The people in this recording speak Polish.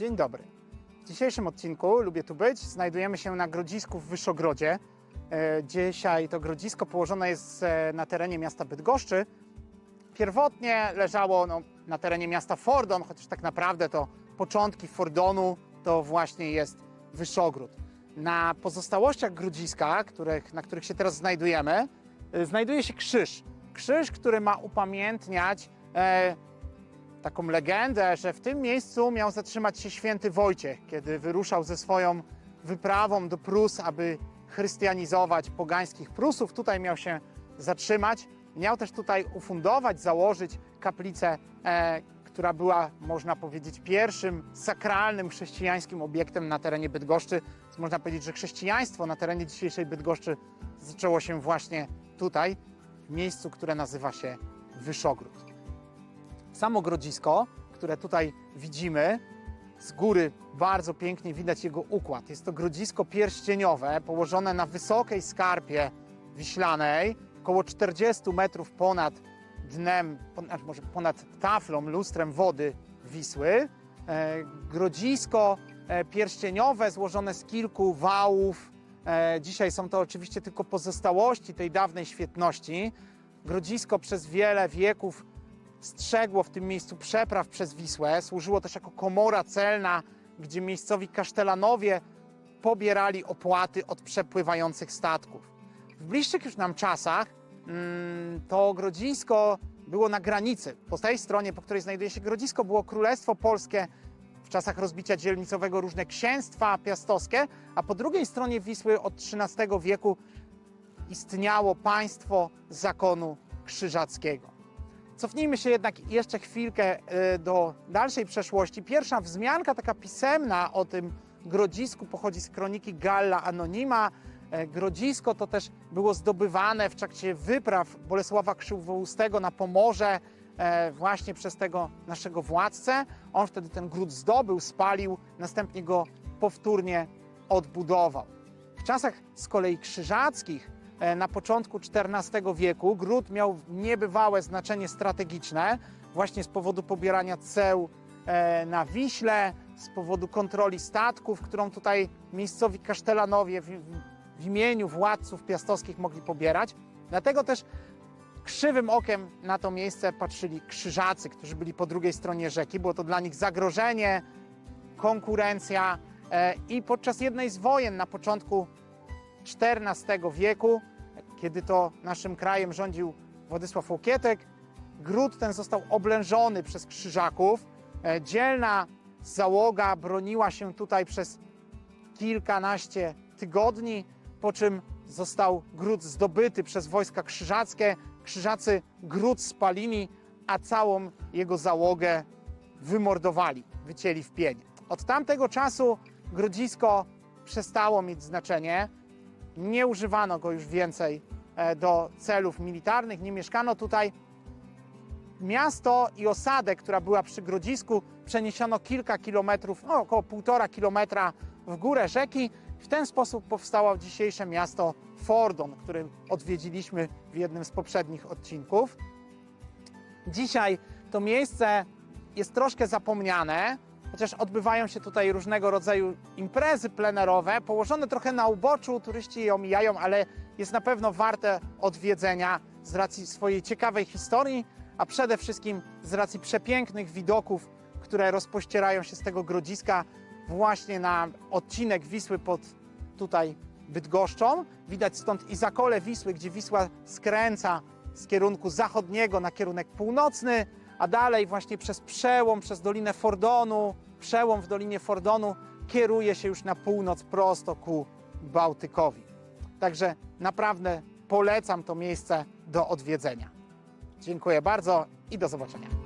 Dzień dobry. W dzisiejszym odcinku Lubię tu być. Znajdujemy się na grodzisku w Wyszogrodzie. E, Dzisiaj to grodzisko położone jest e, na terenie miasta Bydgoszczy. Pierwotnie leżało no, na terenie miasta Fordon, chociaż tak naprawdę to początki Fordonu to właśnie jest Wyszogród. Na pozostałościach grodziska, których, na których się teraz znajdujemy, e, znajduje się krzyż. Krzyż, który ma upamiętniać taką legendę, że w tym miejscu miał zatrzymać się święty Wojciech, kiedy wyruszał ze swoją wyprawą do Prus, aby chrystianizować pogańskich Prusów. Tutaj miał się zatrzymać. Miał też tutaj ufundować, założyć kaplicę, e, która była, można powiedzieć, pierwszym sakralnym chrześcijańskim obiektem na terenie Bydgoszczy. Można powiedzieć, że chrześcijaństwo na terenie dzisiejszej Bydgoszczy zaczęło się właśnie tutaj, w miejscu, które nazywa się Wyszogród. Samo grodzisko, które tutaj widzimy, z góry bardzo pięknie widać jego układ. Jest to grodzisko pierścieniowe położone na wysokiej skarpie wiślanej, około 40 metrów ponad dnem, ponad, może ponad taflą, lustrem wody Wisły. E, grodzisko e, pierścieniowe złożone z kilku wałów. E, dzisiaj są to oczywiście tylko pozostałości tej dawnej świetności. Grodzisko przez wiele wieków strzegło w tym miejscu przepraw przez Wisłę. Służyło też jako komora celna, gdzie miejscowi kasztelanowie pobierali opłaty od przepływających statków. W bliższych już nam czasach mm, to grodzisko było na granicy. Po tej stronie, po której znajduje się grodzisko, było Królestwo Polskie w czasach rozbicia dzielnicowego różne księstwa piastowskie, a po drugiej stronie Wisły od XIII wieku istniało państwo zakonu krzyżackiego. Cofnijmy się jednak jeszcze chwilkę e, do dalszej przeszłości. Pierwsza wzmianka taka pisemna o tym grodzisku pochodzi z kroniki Galla Anonima. E, Grodzisko to też było zdobywane w trakcie wypraw Bolesława Krzywoustego na Pomorze e, właśnie przez tego naszego władcę. On wtedy ten gród zdobył, spalił, następnie go powtórnie odbudował. W czasach z kolei krzyżackich na początku XIV wieku gród miał niebywałe znaczenie strategiczne właśnie z powodu pobierania ceł e, na Wiśle, z powodu kontroli statków, którą tutaj miejscowi kasztelanowie w, w imieniu władców piastowskich mogli pobierać. Dlatego też krzywym okiem na to miejsce patrzyli krzyżacy, którzy byli po drugiej stronie rzeki. Było to dla nich zagrożenie, konkurencja e, i podczas jednej z wojen na początku XIV wieku, kiedy to naszym krajem rządził Władysław Łokietek, gród ten został oblężony przez krzyżaków. E, Dzielna załoga broniła się tutaj przez kilkanaście tygodni, po czym został gród zdobyty przez wojska krzyżackie. Krzyżacy gród spalili, a całą jego załogę wymordowali, wycięli w pień. Od tamtego czasu grodzisko przestało mieć znaczenie. Nie używano go już więcej e, do celów militarnych, nie mieszkano tutaj. Miasto i osadę, która była przy grodzisku, przeniesiono kilka kilometrów, no około półtora kilometra w górę rzeki. W ten sposób powstało dzisiejsze miasto Fordon, które odwiedziliśmy w jednym z poprzednich odcinków. Dzisiaj to miejsce jest troszkę zapomniane, chociaż odbywają się tutaj różnego rodzaju imprezy plenerowe, położone trochę na uboczu, turyści je omijają, ale jest na pewno warte odwiedzenia z racji swojej ciekawej historii, a przede wszystkim z racji przepięknych widoków, które rozpościerają się z tego grodziska właśnie na odcinek Wisły pod tutaj Bydgoszczą. Widać stąd i zakole Wisły, gdzie Wisła skręca z kierunku zachodniego na kierunek północny, a dalej właśnie przez przełom, przez Dolinę Fordonu, przełom w Dolinie Fordonu kieruje się już na północ prosto ku Bałtykowi. Także naprawdę polecam to miejsce do odwiedzenia. Dziękuję bardzo i do zobaczenia.